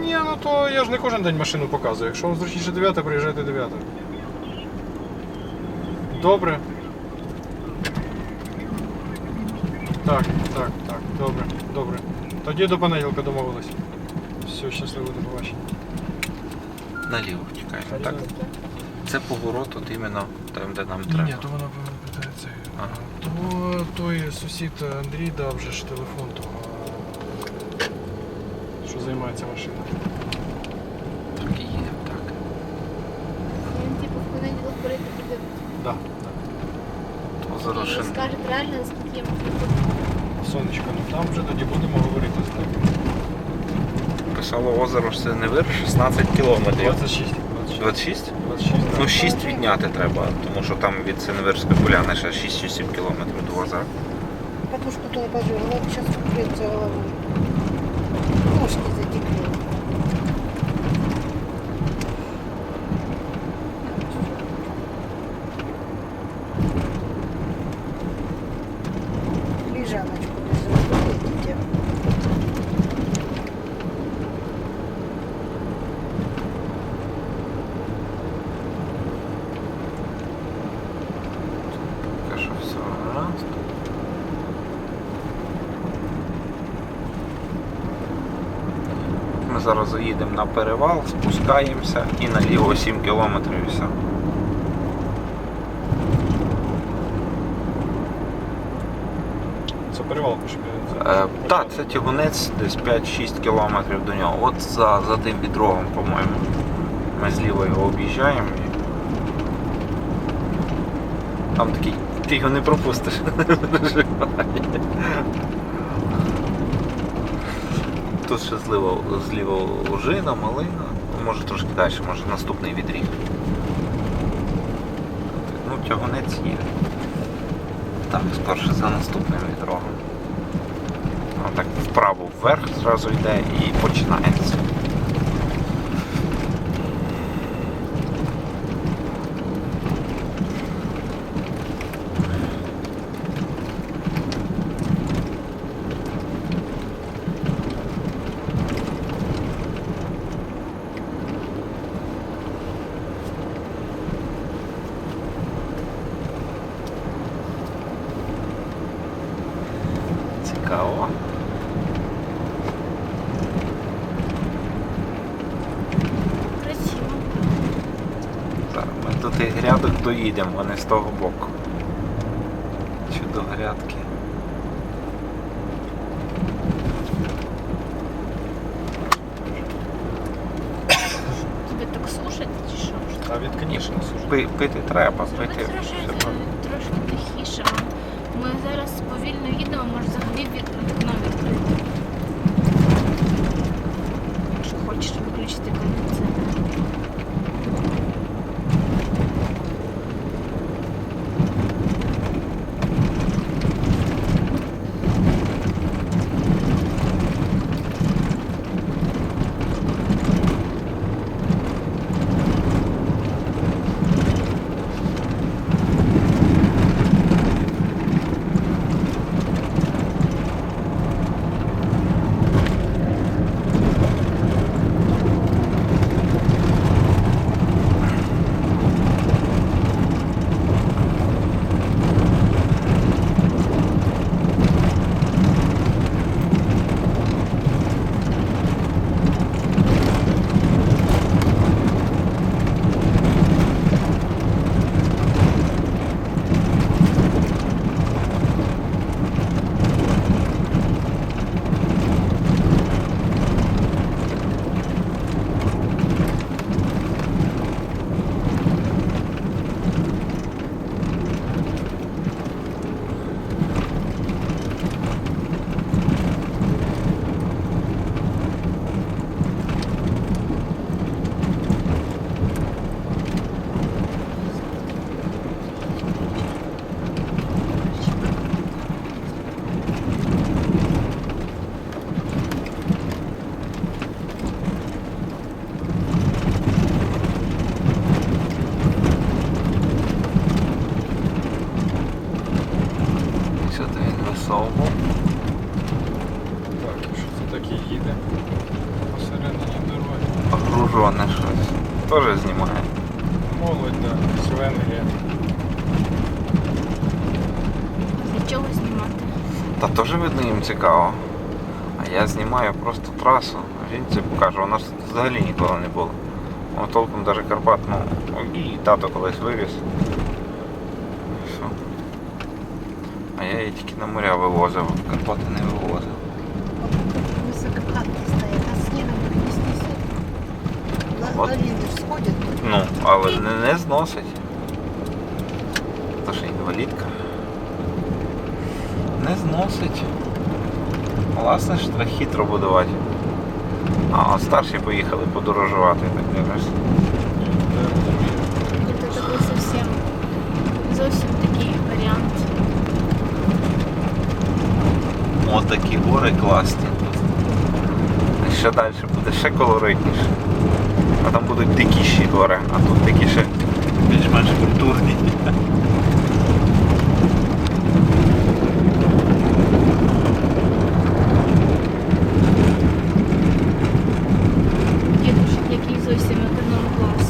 Ні, ну то я ж не кожен день машину показую. Якщо вам зручніше 9, приїжджайте 9. Добре. Так, так, так, добре, добре. Тоді до понеділка домовились. Все, щасливо, до побачення. Наліво тікаємо. Так. Це поворот, от іменно там, де нам треба. ні, то питається. Ага. То той сусід Андрій дав вже ж телефон того, що займається машиною. Так і їдемо, так. Він типу в понеділок прийде буде. Да, Озеро І Шин. скаже правильно, наскільки я можу. Сонечко, ну там вже тоді будемо говорити з ним. Писало озеро ж це не вир 16 кілометрів. 26. 26? 26, Ну 6 відняти треба, тому що там від Синевирської поляни ще 6 чи 7 кілометрів до озера. Подушку туда положила, вот зараз укрыться головою. Ножки затекли. Лежаночку даже Поки що все гаразд. Ми зараз заїдемо на перевал, спускаємося і наліво 7 кілометрів і все. Це перевал пішки. Е, так, це тягунець десь 5-6 кілометрів до нього. От за, за тим відрогом, по-моєму. Ми зліва його об'їжджаємо. І... Там такий, ти його не пропустиш. Тут ще зліва, зліва ожина, малина. Може трошки далі, може наступний відріг. Ну, тягунець є. Так, скорше за наступним відрогом. Так вправо вверх зразу йде і починається. Цікаво. Красиво. Зараз ми до тих грядок доїдемо, а не з того боку. Чи до грядки. Тебе так сушить чи що? А від, звісно, служить. Пи- Пити треба, Треба пити. трошки, все правильно. трошки тихіше. Ми зараз повільно їдемо, цікаво. А я знімаю просто трасу. А Жінці покажу, у нас тут взагалі ніколи не було. Воно толком навіть Карпат, ну, і тато колись вивіз. Все. А я її тільки на моря вивозив, в Карпати не вивозив. Высокопадки стоят, а снегом их не снесет. На Вот. долины ж сходят. Ну, але не, не зносить. Це ж інвалідка. Не зносить. Власне ж треба хитро будувати. А, от старші поїхали подорожувати, так дивишся. Це такий зовсім, зовсім такий варіант. От такі гори класні. І ще далі буде ще колоритніше. А там будуть дикіші гори, а тут такі ще більш-менш культурні. Дідушок, який зовсім економ клас.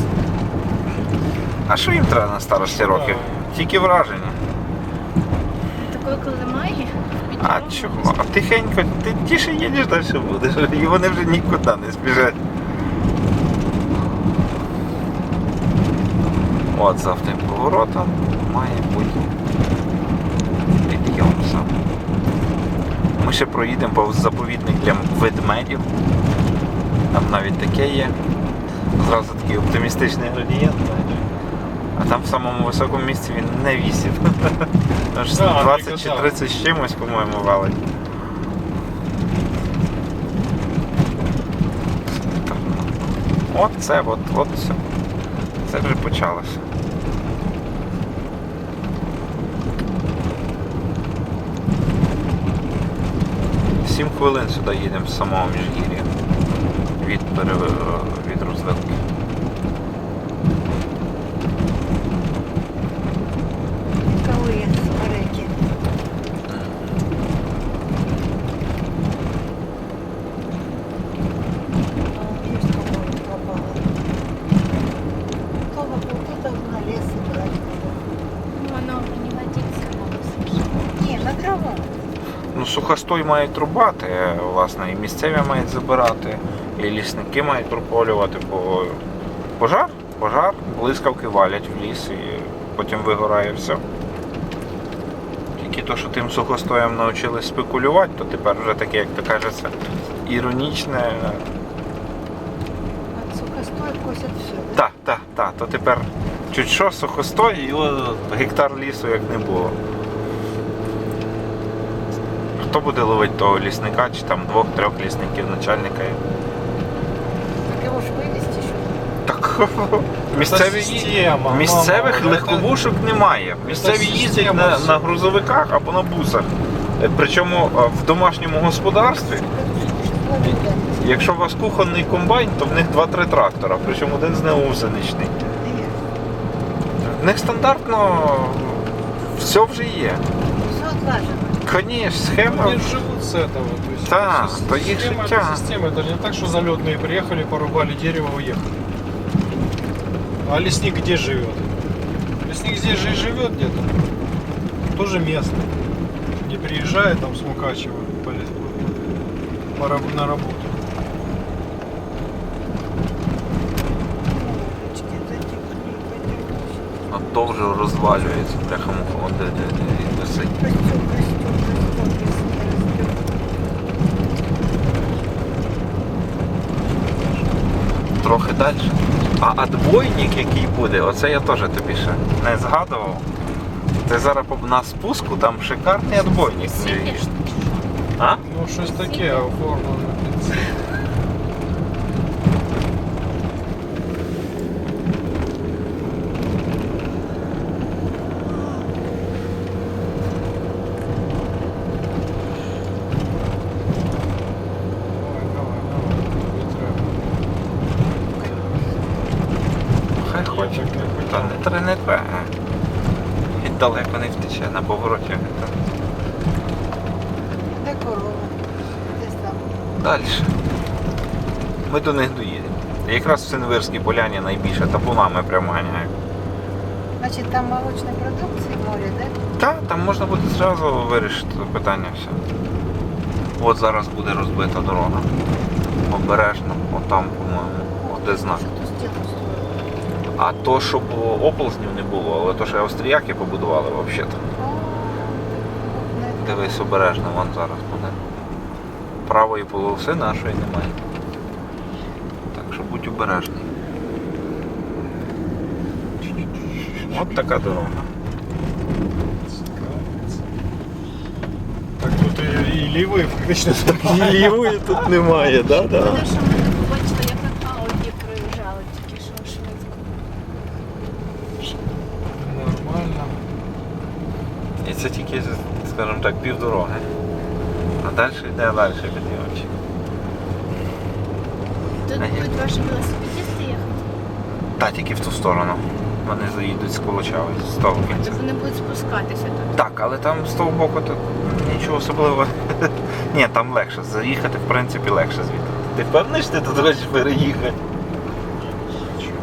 А що їм треба на старості років? Тільки враження. Такої, коли має, А чого? А тихенько, ти тіше їдеш далі будеш. І вони вже нікуди не збіжать. От за тим поворотом має бути підйом сам. Ми ще проїдемо повз заповідник для ведмедів. Там навіть таке є. Зразу такий оптимістичний градієнт. А там в самому високому місці він не вісів. Да, 20 чи 30 з чимось, по-моєму, валить. От це, от, от все. Це вже почалося. Сім хвилин сюди їдемо з самого міжгір'я. Від, від розвилки. Сухостой мають рубати, е, власне, і місцеві мають забирати, і лісники мають прополювати, бо пожар, пожар, блискавки валять в ліс і потім вигорає все. Тільки то, що тим сухостоєм навчились спекулювати, то тепер вже таке, як то кажеться, іронічне. От сухостой косят все. Так, так, так, то тепер чуть що сухостой і гектар лісу як не було. Хто буде ловити того лісника, чи там двох-трьох лісників начальника? Так его ж вывести еще. Так місцеві система, місцевих мама, легковушок немає. Місцеві їздять система на, на грузовиках або на бусах. Е, Причому е, в домашньому господарстві, якщо у вас кухонний комбайн, то в них 2-3 трактора, причому один з неузеничний. В них стандартно все вже є. Все отлажено. Конечно, схема. Они живут с этого. То есть Да, это то их система, життя. это система. Это же не так, что залетные приехали, порубали дерево, уехали. А лесник где живет? Лесник здесь же и живет где-то. Тоже местный. Не приезжает там с Мукачева по по на работу. А то вже розвалюється, бляха муха, де, де, де він висить. Растет, растет, растет, Трохи далі. А отбойник, який буде, оце я теж тобі ще не згадував. Ти зараз на спуску, там шикарний отбойник. А? Ну, щось таке оформлено. Давай, давай, давай. Не треба. Хай хоче. Як Та не не. Він далеко не втече на повороті. Де корова? Десь там. далі. Ми до них доїдемо. Якраз в Синвирській поляні найбільше табунами прямо ганяють. Значить, там молочної продукції море, да? Так, там можна буде зразу вирішити питання все. От зараз буде розбита дорога. Обережно, отам, по-моєму, от де знак. А то, що було оползнів не було, але то, що австріяки побудували взагалі. Дивись обережно, вон зараз буде. Правої полоси нашої немає. Так що будь обережний. От така дорога. Так тут і, лівої фактично І лівої тут немає, да, Те, що ми не побачили, як на Ауді проїжджали тільки що швидко. Нормально. І це тільки, скажімо так, півдороги. А далі йде далі підйомчик. Тут будуть ваші велосипедисти їхати, Та тільки в ту сторону. Вони заїдуть з Колочави, з того кінця. вони будуть спускатися тут. Так, але там з того боку то нічого особливого. Ні, там легше. Заїхати, в принципі, легше звідти. Ти впевнений, що ти тут хочеш переїхати?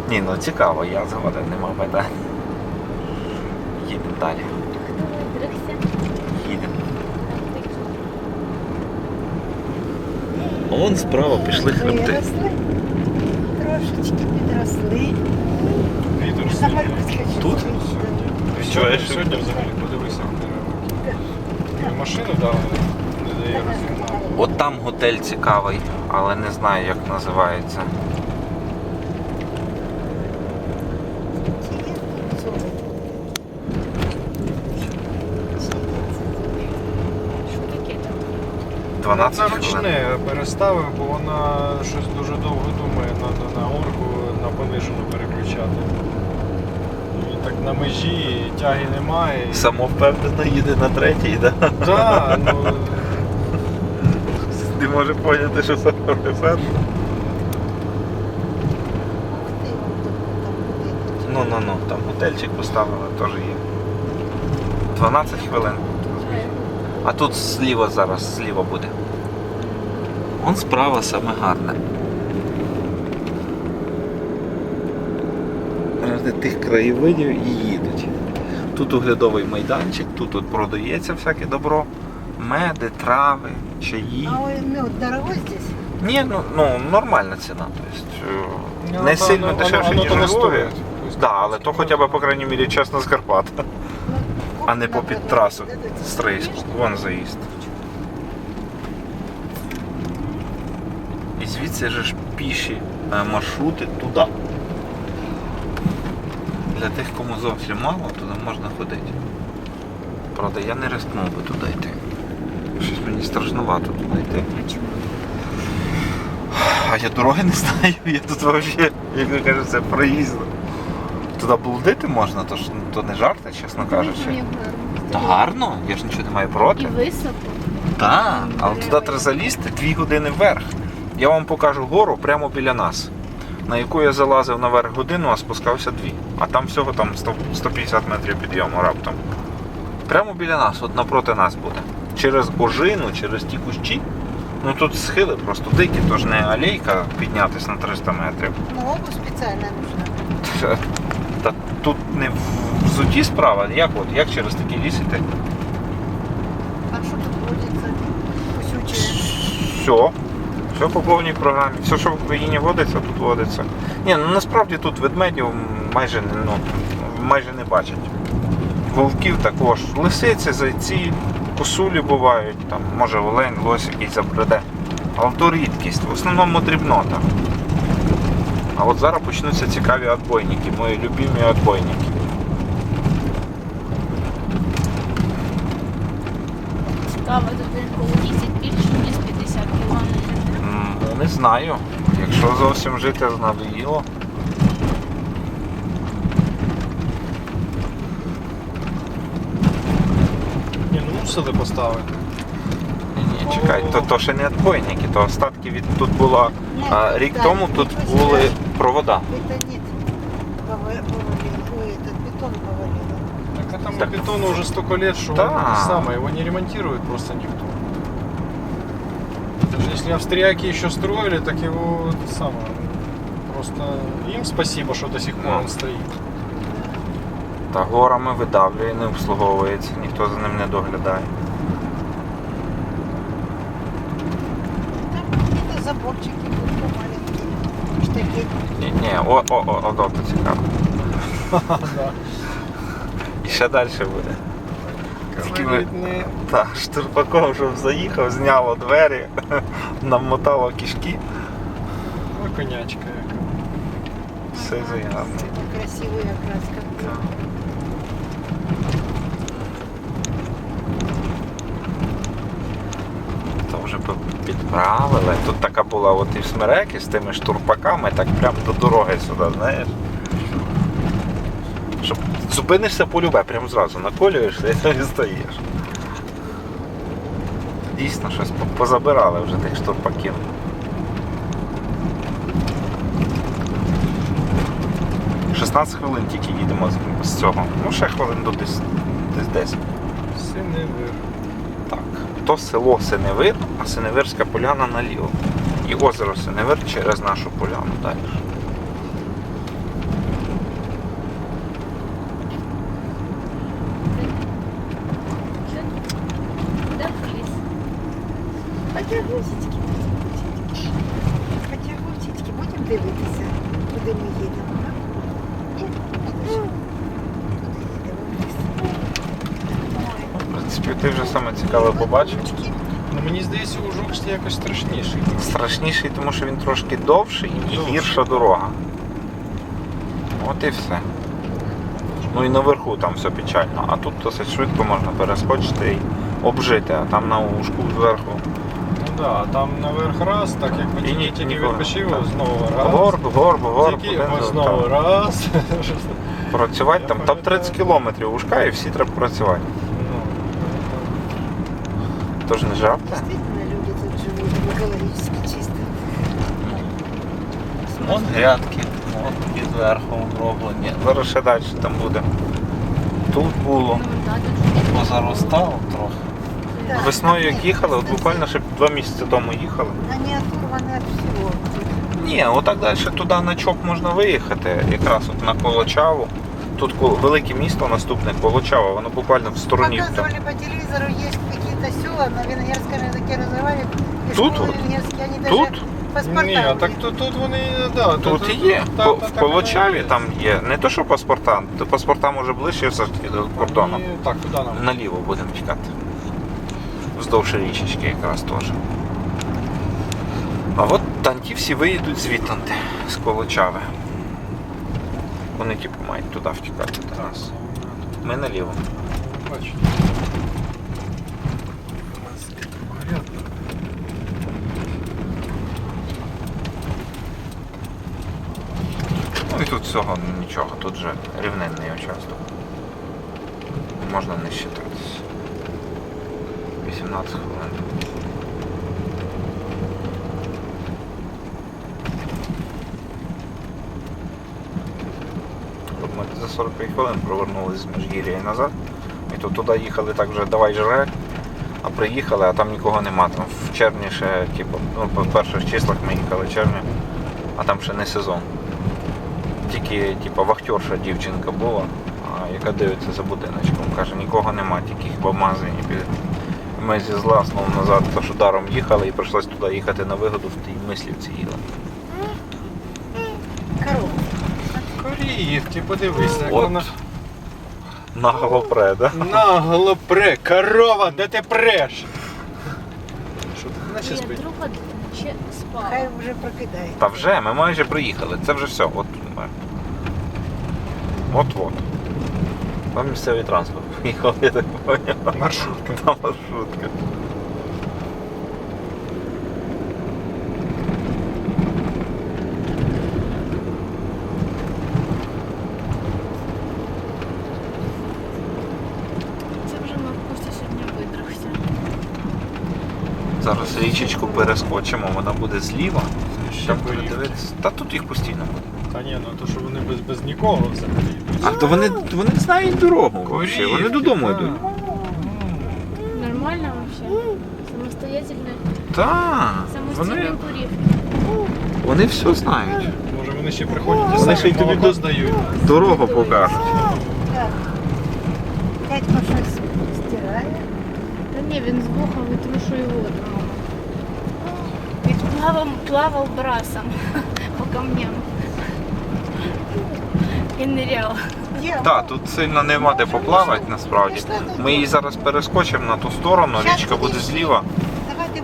Ні, ну цікаво, я згоден, нема питань. Їдемо далі. Дрихся. Їдемо. Вон справа пішли хребти. Трошечки підросли. Тут? Ти Сьогодні, я ще- сьогодні взагалі подивися на дерева. Машину дали, не дає розігнати. От там готель цікавий, але не знаю як називається. Чи є тут зони? Що таке там? 12 Це ручне переставив, бо вона щось дуже довго думає, треба на оргу на понижену переключати. І так на межі, тяги немає. і- Самовпевнено їде на третій, да? Да, ну, Не може поняти, що це ти, буде. Ну, ну, ну, там готельчик поставили, теж є. 12 хвилин. А тут зліва зараз, зліва буде. Он справа саме гарне. Ради тих краєвидів і їдуть. Тут оглядовий майданчик, тут от продається всяке добро, меди, трави, чаї. А ой, мед дорогой здесь? Ні, ну, ну нормальна ціна. Тобто, ну, не то- сильно воно- дешевше, воно ніж у Львові. Да, але то хоча б, по крайній мірі, чесно з Карпат, Ну, а не кухня по під трасу Стрийську. Вон заїзд. І звідси же ж піші е, маршрути туди. Для тих, кому зовсім мало, туди можна ходити. Правда, я не рискнув би туди йти. Щось мені страшнувато туди йти. А чому? А я дороги не знаю, я тут взагалі, як ви кажете, проїзду. Туди блудити можна, то, ж, то не жарти, чесно кажучи. Та гарно. гарно, я ж нічого не маю проти. І високо. Так, але туди треба залізти дві години вверх. Я вам покажу гору прямо біля нас, на яку я залазив наверх годину, а спускався дві. А там всього там 100 150 метрів підйому раптом. Прямо біля нас, от напроти нас буде. Через ожину, через ті кущі. Ну тут схили просто дикі, тож не алейка піднятись на 300 метрів. Ну, обувь специальная нужна. Тут не в взуті справа, як от, як через такий ліс іти? А что тут? Кусючее. Все. Все по повній програмі. Все, що в Україні водиться, тут водиться. Ні, ну насправді тут ведмедів майже не, ну, майже не бачать. Вовків також. Лисиці, зайці, косулі бувають, там, може олень, лось якийсь забреде. Але то рідкість, в основному дрібнота. А от зараз почнуться цікаві отбойники, мої любимі отбойники. Цікаво, тут інколи їздять більше, ніж 50 кілометрів. Ну, не знаю. Якщо зовсім жити надоїло. Ні, ну мусили поставити. Ні, ні, чекай, то, то ще не отбойники, то остатки від тут було. А, рік тому тут були провода. Это нет. Повалило. Ой, этот бетон повалило. Так этому Так. бетону уже столько лет, что Да. он самое, его не ремонтирует просто никто. Это же если австрияки еще строили, так его это самое. Просто им спасибо, что до сих пор Ну. он стоит. Та горами видавлює, не обслуговується, ніхто за ним не доглядає. Там какие-то заборчики маленькие. Ні, ні, о, о, о, о, то цікаво. І ще далі буде. Тільки не- Так, штурпаком, щоб заїхав, зняло двері, намотало кишки, Ну, конячка. яка. все заявно. Это якраз краска. То вже б підправили. Тут така була от і в смереки з тими штурпаками, так прямо до дороги сюди, знаєш. Щоб зупинишся полюбе, прямо зразу наколюєшся і стоїш. Дійсно, щось позабирали вже тих штурпаків. «16 хвилин тільки їдемо з цього. Ну, ще хвилин до десь, десь 10. Синевир. То село Синевир, а Синевирська поляна наліво. І озеро Синевир через нашу поляну далі. Де в ліс? Потягусечки. Потягусечки. Будемо дивитися, куди ми їдемо. а? Ні? Куди їдемо? В ліс. Ой. В принципі, ти вже саме цікаве побачив. Ручки. Ну мені здається, якось страшніший. Страшніший, тому що він трошки довший і Довший. гірша дорога. От і все. Ну і наверху там все печально, а тут досить швидко можна перескочити і обжити, а там на ушку зверху. Ну да, там наверх раз, так як ми І ні- тільки тільки нікого. Так. знову раз. Горб, горб, горб. Тільки один за- знову там. раз. Працювати Я там, там пам'ятаю. 30 кілометрів ушка і всі треба працювати. Ну, Тож не жарти Действительно, люди тут живут экологически чисто. Вон грядки, от і зверху оброблені. Зараз ще далі там буде. Тут було. Ну, да, тут Позаростало трохи. Да, Весною як нет, їхали, от кстати, буквально ще два місяці тому їхали. Они оторваны от всего. Ні, отак далі туди на чоп можна виїхати, якраз от на Колочаву. Тут Кол- велике місто наступне Колочава, воно буквально в стороні. Там. Показывали по телевизору, есть какие-то села на венгерском языке разговаривают. Тут венгерские, Тут? Ні, так тут, тут вони, да, Тут і є. та- По- та- в так Колочаві там є. Не то, що паспорта, то паспорта може ближче все ж таки до кордону. Вони- Так, куди нам? Наліво будемо тікати. Вздовж річечки якраз теж. А от танті всі виїдуть звідти, з Колочави. Вони типу мають туди втікати до нас. Ми наліво. Бачу. Ну і тут всього нічого, тут же рівненний участок. Можна не считатись. 18 хвилин. Ми за 45 хвилин провернулись з Межгір'я і назад. І то туди їхали так вже давай жре, а приїхали, а там нікого нема. Там в червні ще, типу, ну, по перших числах ми їхали в червні, а там ще не сезон. Тільки, типу, вахтерша дівчинка була, яка дивиться за будиночком. Каже, нікого нема, тільки хіба магазині піде. Ми зі зла знову назад, тож ударом їхали і прийшлось туди їхати на вигоду, в тій мислівці їли. Корова. Корівки, подивися, як От. вона Нагло пре, да? нагло пре. Корова, де ти преш? Що ти наче є спить? друга ще спала. Хай уже прокидає. Та вже, ми майже приїхали. Це вже все. От. От-от. Там місцевий транспорт поїхав, я так поняв. Маршрутка. Там маршрутка. Це вже Костя сьогодні видрахся. Зараз річечку перескочимо, вона буде зліва. Корівки. передивитися. Та тут їх постійно буде. Та ні, ну то що вони без, без нікого взагалі йдуть. А то вони, вони знають дорогу. вообще, Вони додому йдуть. Нормально взагалі? Самостоятельно, Так, самостійний вони, курів. вони все знають. Може вони ще приходять і Вони ще й тобі молоко до- здають. Дорогу покажуть. Так. Дядько щось стирає. Та ні, він з вуха витрушує воду. Він плавав, плавав брасом по камням. І ниряв. Є. Так, тут сильно нема де поплавати насправді. Ми її зараз перескочимо на ту сторону, річка буде зліва,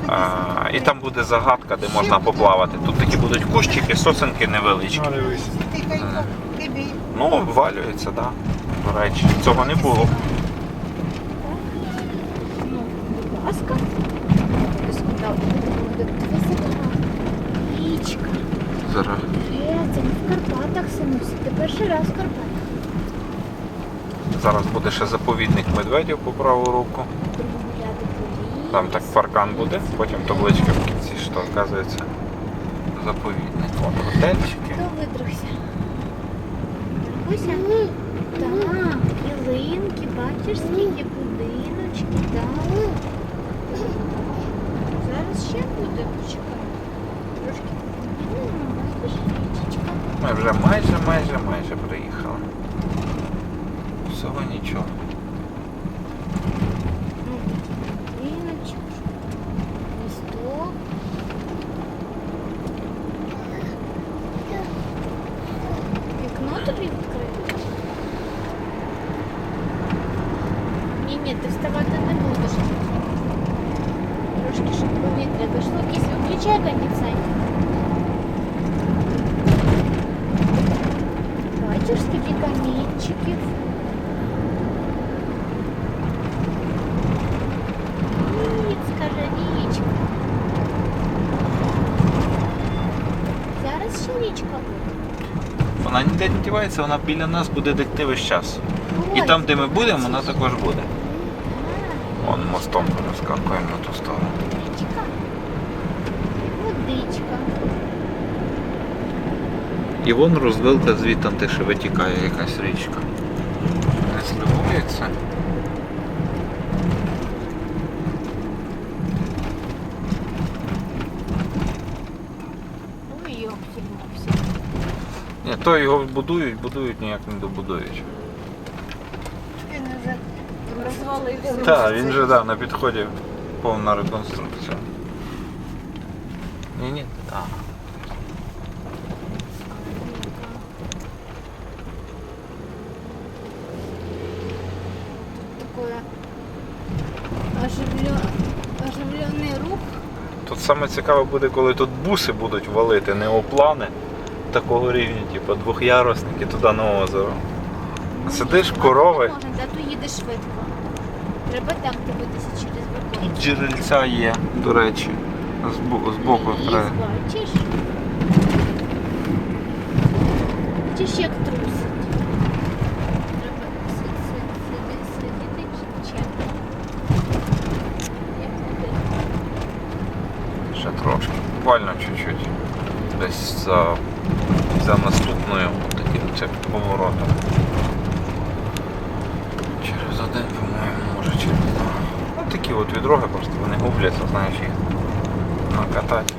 а, і там буде загадка, де можна поплавати. Тут такі будуть кущики, сосенки невеличкі. Ну, не. Ну, обвалюється, так. Да. До речі, цього не було. Ну, будь ласка. Зараз. Е, це не в Карпатах, Синусь. Ти перший раз в Карпатах. Зараз буде ще заповідник медведів по праву руку. Там так паркан буде, потім табличка в кінці, що оказується заповідник. От готельчики. Хто видрухся? Маркуся? Так, ялинки, бачиш, скільки будиночки, так. Зараз ще буде, почекай. Трошки. М, бачиш, річечка. Ми вже майже, майже, майже приїхали. Всього нічого. Ну, Будиночок. Місток. Вікно тобі відкрити? Ні, ні, ти вставати не будеш. Трошки щоб повітря дійшло. Якийсь виключай кондиціонер. Бачиш, скільки камінчиків. Ніц, каже, річка. Зараз ще річка буде. Вона ніде не дівається, вона біля нас буде декти весь час. І там, де ми будемо, вона також буде. Вон мостом перескакуємо на ту сторону. Водичка. І вон розвилка звідти ще витікає якась річка. Не зливається. Ой, йоп, Ні, то його будують, будують, ніяк не добудують. Він вже Розвалився. Так, він же да, на підході повна реконструкція. Ні, ні, так. Такое оживлен... оживлений рух. Тут саме цікаве буде, коли тут буси будуть валити, неоплани такого рівня, типу двохярусники туди на озеро. Сидиш, корови, Можна, да, то їде швидко. Треба так дивитися через тут джерельця є, до речі. Збоку Ліс, треба. бачиш? Бачиш, як трусить. Треба сидіти чекати. Як туди. Ще трошки. Буквально чуть-чуть. Десь за, за наступною таким це поворотом. Через один, по-моєму, може через два. Ну такі от відроги просто вони губляться, знаєш їх накатати.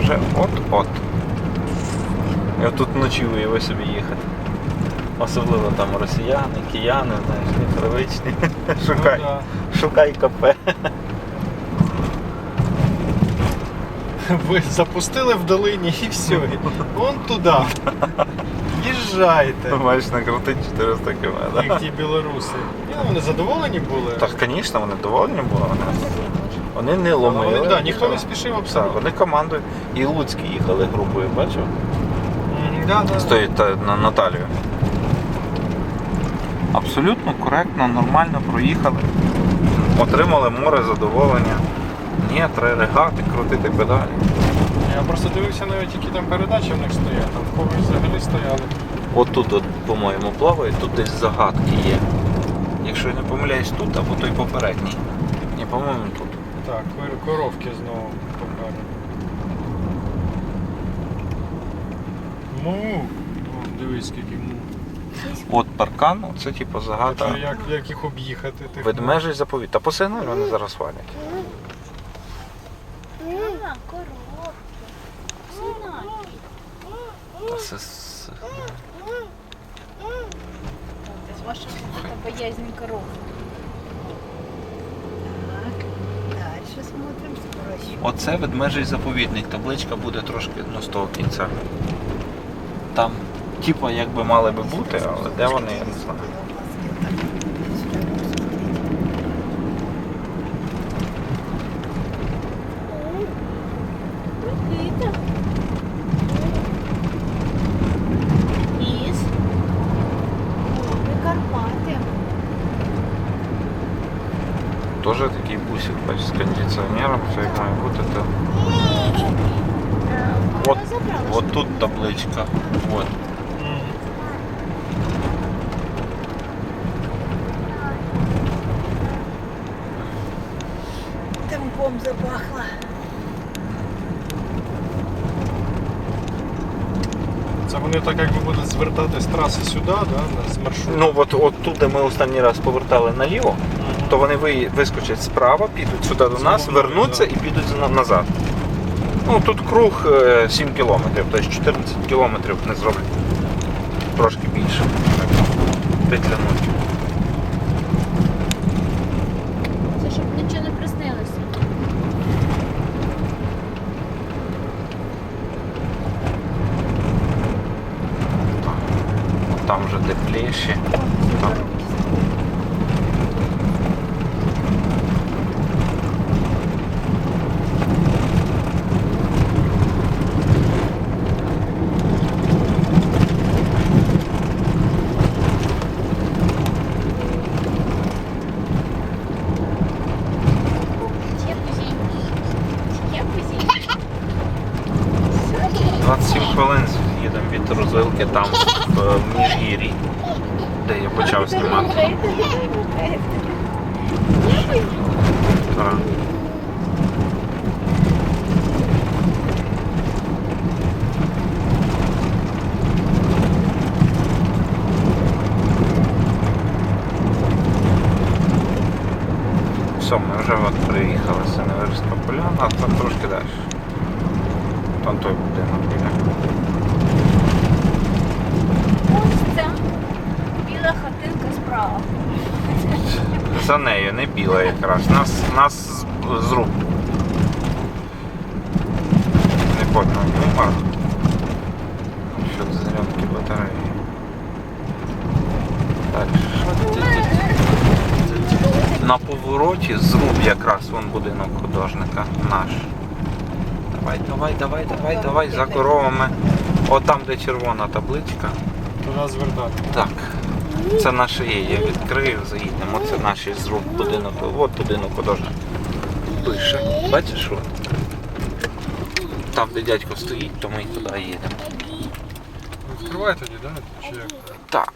Вже от-от. Я тут вночі уяви собі їхати. Особливо там росіяни, кияни, знаєш, непривичні. Шукай. Ну. Шукай кафе. Ви запустили в долині і все. Вон туди. Їжджайте. Маєш накрутити 400 км. Як ті білоруси. Ні, ну, вони задоволені були. Так, звісно, вони довольні були. Вони не Але ломили. вони, да, ніхто не спішив Так, абсолютно. вони командою. І Луцькі їхали групою, бачив? Да, да. Стоїть та, на Наталію. Абсолютно коректно, нормально проїхали. Отримали море задоволення. Ні, треба регати, крутити педалі. Я просто дивився навіть, які там передачі в них стоять. Там когось взагалі стояли. От тут, от, по-моєму, плаває, тут десь загадки є. Якщо я не помиляюсь тут, або той попередній. Ні, по-моєму, тут. Так, кор- коровки знову покажуть. Му. О, дивись, скільки му. От паркан, це типу А загада. як, як їх об'їхати? Тих Ведмежий заповіт. Та по сигналі вони зараз валять. Мама, коробка. Синaki. Та це З ваша боязнь коров. Так, дальше смотрим. Оце ведмежий заповідник. Табличка буде трошки ну, з того кінця. Там, типу, якби мали би бути, але де вони, я не знаю. Микита. Ліс. Гори, Карпати. Теж такий бусик, бач, з кондиціонером, все як має бути. То... От, от тут табличка. От. Тамком запахло. Це вони так якби будуть звертати з траси сюди, да, з маршруту. Ну от, от тут, де ми останній раз повертали наліво, Мгм. то вони ви- вискочать справа, підуть сюди до нас, вернуться і підуть назад. Ну тут круг е, 7 кілометрів, тобто 14 кілометрів не зроблять. Трошки більше. Петлянуть. Це щоб нічого не приснилося. Там вже тепліші. Там. Ще кузінь. Ще кузінь. 27 хвилин їдемо від розвилки там в, в Міжгір'ї, де я почав знімати. Так. Все, ми вже от приїхали з Синеверська поляна, а там трошки далі. Там той будинок біля. Ось ця біла хатинка справа. За нею, не біла якраз. Нас, нас з- рук. Не ну а. Що зарядки батареї. Далі. На повороті зруб якраз вон будинок художника наш. Давай, давай, давай, давай, давай, за коровами. От там, де червона табличка. Туди звертати. Так. Це наше є, я відкрию, заїдемо. Це наш зруб будинок. От будинок художник. Пише. Бачиш от? Там, де дядько стоїть, то ми й туди їдемо. Відкривай тоді, да? Чи як? Так.